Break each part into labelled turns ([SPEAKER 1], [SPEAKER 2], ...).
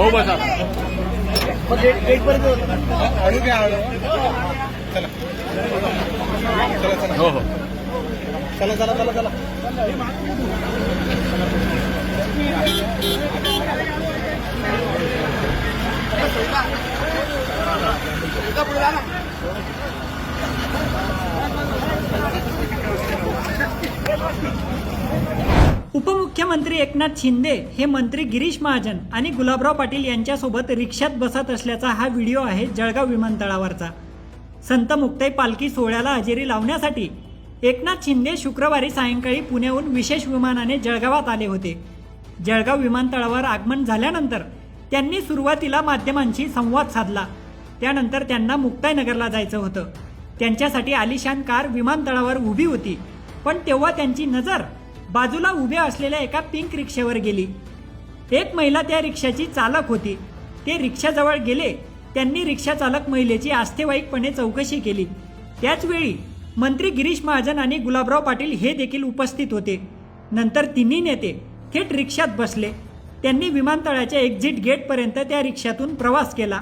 [SPEAKER 1] भाऊ बसा. हळू घ्या चला चला चला हो हो. चला चला चला चला
[SPEAKER 2] उपमुख्यमंत्री एकनाथ शिंदे हे मंत्री गिरीश महाजन आणि गुलाबराव पाटील यांच्यासोबत रिक्षात बसत असल्याचा हा व्हिडिओ आहे जळगाव विमानतळावरचा. संत मुक्ताई पालखी सोहळ्याला हजेरी लावण्यासाठी एकनाथ शिंदे शुक्रवारी सायंकाळी पुण्याहून विशेष विमानाने जळगावात आले होते. जळगाव विमानतळावर आगमन झाल्यानंतर त्यांनी सुरुवातीला माध्यमांशी संवाद साधला. त्यानंतर त्यांना मुक्ताईनगरला जायचं होतं. त्यांच्यासाठी आलिशान कार विमानतळावर उभी होती पण तेव्हा त्यांची नजर बाजूला उभ्या असलेल्या एका पिंक रिक्षेवर गेली. एक महिला त्या रिक्षाची चालक होती. ते रिक्षाजवळ गेले. त्यांनी रिक्षा चालक महिलेची आस्थेवाईकपणे चौकशी केली. त्याचवेळी मंत्री गिरीश महाजन आणि गुलाबराव पाटील हे देखील उपस्थित होते. नंतर तिन्ही नेते थेट रिक्षात बसले. त्यांनी विमानतळाच्या एक्झिट गेटपर्यंत त्या रिक्षातून प्रवास केला.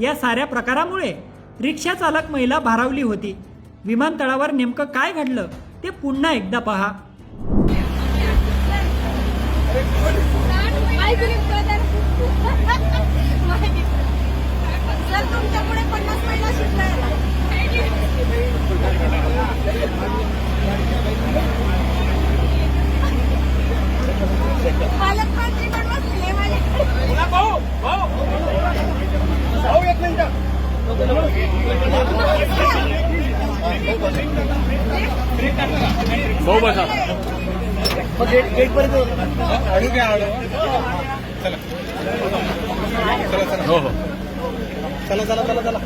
[SPEAKER 2] या साऱ्या प्रकारामुळे रिक्षा चालक महिला भारावली होती. विमानतळावर नेमकं काय घडलं ते पुन्हा एकदा पहा.
[SPEAKER 3] सर तुमच्यामुळे पन्नास महिला शिकल्या पालकमंत्री पण बसले
[SPEAKER 1] भाऊ भाऊ. भाऊ एक मिनिट भाऊ बसा. हळू घ्या हळू चला. चला चला. हो हो. चला चला चला चला.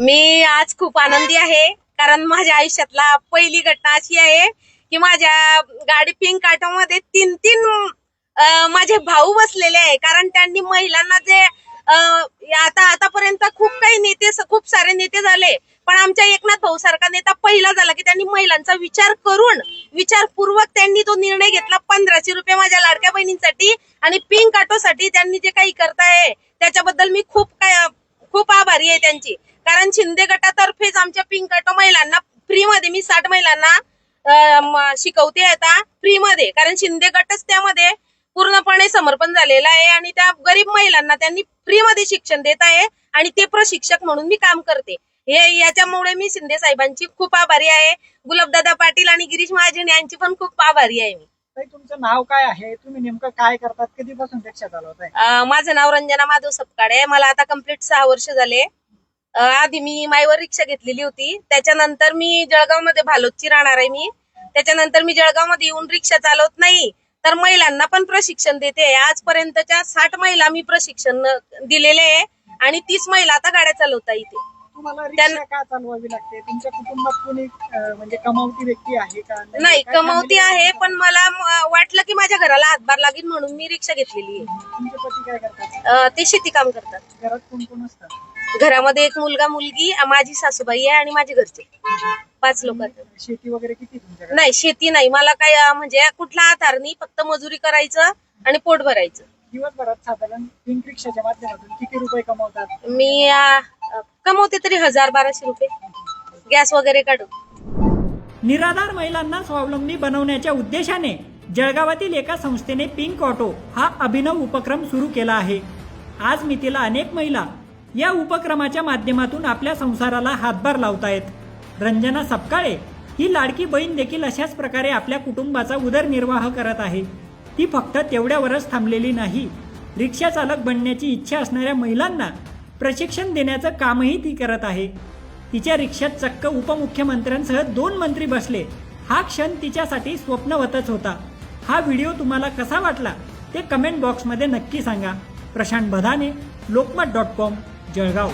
[SPEAKER 4] मी आज खूप आनंदी आहे कारण माझ्या आयुष्यातला पहिली घटना अशी आहे की माझ्या गाडी पिंक आटोमध्ये तीन तीन माझे भाऊ बसलेले आहे. कारण त्यांनी महिलांना जे आता आतापर्यंत खूप काही नेते खूप सारे नेते झाले. पण आमच्या एकनाथ भाऊ सारखा नेता पहिला झाला की त्यांनी महिलांचा विचार करून विचारपूर्वक त्यांनी तो निर्णय घेतला पंधराशे रुपये माझ्या लाडक्या बहिणींसाठी आणि पिंक आटोसाठी त्यांनी जे काही करताय त्याच्याबद्दल मी खूप काय खूप आभारी आहे त्यांची. कारण शिंदे गटातर्फेच आमच्या पिंक आटो महिलांना फ्रीमध्ये मी साठ महिलांना शिकवते आता फ्री मध्ये कारण शिंदे गटच त्यामध्ये पूर्णपणे समर्पण झालेलं आहे आणि त्या गरीब महिलांना त्यांनी फ्री मध्ये शिक्षण देत आहे आणि ते प्रशिक्षक म्हणून मी काम करते. हे याच्यामुळे मी शिंदे साहेबांची खूप आभारी आहे. गुलाबदादा पाटील आणि गिरीश महाजन यांची पण खूप आभारी आहे मी.
[SPEAKER 2] तुमचं नाव काय आहे? तुम्ही नेमकं काय करतात? कधीपासून रिक्षा चालवताय
[SPEAKER 4] अं, माझं नाव रंजना माधव सपकाळे आहे. मला आता कंप्लीट सहा वर्ष झाले. आधी मी माईवर रिक्षा घेतलेली होती. त्याच्यानंतर मी जळगावमध्ये भालोदची राहणार आहे मी. त्याच्यानंतर मी जळगावमध्ये येऊन रिक्षा चालवत नाही तर महिलांना पण प्रशिक्षण देते. आजपर्यंतच्या साठ महिला मी प्रशिक्षण दिलेले आहे आणि तीस महिला आता गाड्या चालवता येते.
[SPEAKER 2] तुम्हाला
[SPEAKER 4] त्यांना-
[SPEAKER 2] रिक्षा का चालवावी लागते? तुमच्या कुटुंबात कोणी अं, म्हणजे कमावती व्यक्ती आहे का?
[SPEAKER 4] नाही
[SPEAKER 2] काय
[SPEAKER 4] कमवती
[SPEAKER 2] family
[SPEAKER 4] आहे पण मला म- वाटलं की माझ्या घराला हातभार लागेल म्हणून मी रिक्षा घेतलेली आहे.
[SPEAKER 2] तुमचे पती काय करतात?
[SPEAKER 4] अं, ते शेती काम करतात.
[SPEAKER 2] घरात कोण कोण असतात?
[SPEAKER 4] घरामध्ये एक मुलगा मुलगी माझी सासूबाई आहे आणि माझे घरचे. पाच लोक
[SPEAKER 2] शेती वगैरे किती तुमच्याकडे?
[SPEAKER 4] नाही शेती नाही. मला काय अं, म्हणजे कुठला आधार नाही फक्त मजुरी करायचं आणि पोट भरायचं.
[SPEAKER 2] दिवसभरात साधारण पिंक रिक्षाच्या माध्यमातून किती रुपये कमवतात?
[SPEAKER 4] मी अं, कमवते तरी हजार बाराशे रुपये. गॅस वगैरे काढून.
[SPEAKER 2] निराधार महिलांना स्वावलंबी बनवण्याच्या उद्देशाने जळगावातील एका संस्थेने पिंक ऑटो हा अभिनव उपक्रम सुरू केला आहे. आज मितीला अनेक महिला या उपक्रमाच्या माध्यमातून आपल्या संसाराला हातभार लावतायत. रंजना सपकाळे ही लाडकी बहीण देखील अशाच प्रकारे आपल्या कुटुंबाचा उदरनिर्वाह करत आहे. ती फक्त तेवढ्यावरच थांबलेली नाही. रिक्षा चालक बनण्याची इच्छा असणाऱ्या महिलांना प्रशिक्षण देण्याचं कामही ती करत आहे. तिच्या रिक्षात चक्क उपमुख्यमंत्र्यांसह दोन मंत्री बसले. हा क्षण तिच्यासाठी स्वप्नवतच होता. हा व्हिडिओ तुम्हाला कसा वाटला ते कमेंट बॉक्समध्ये नक्की सांगा. प्रशांत बधाने लोकमत डॉट कॉम जळगाव.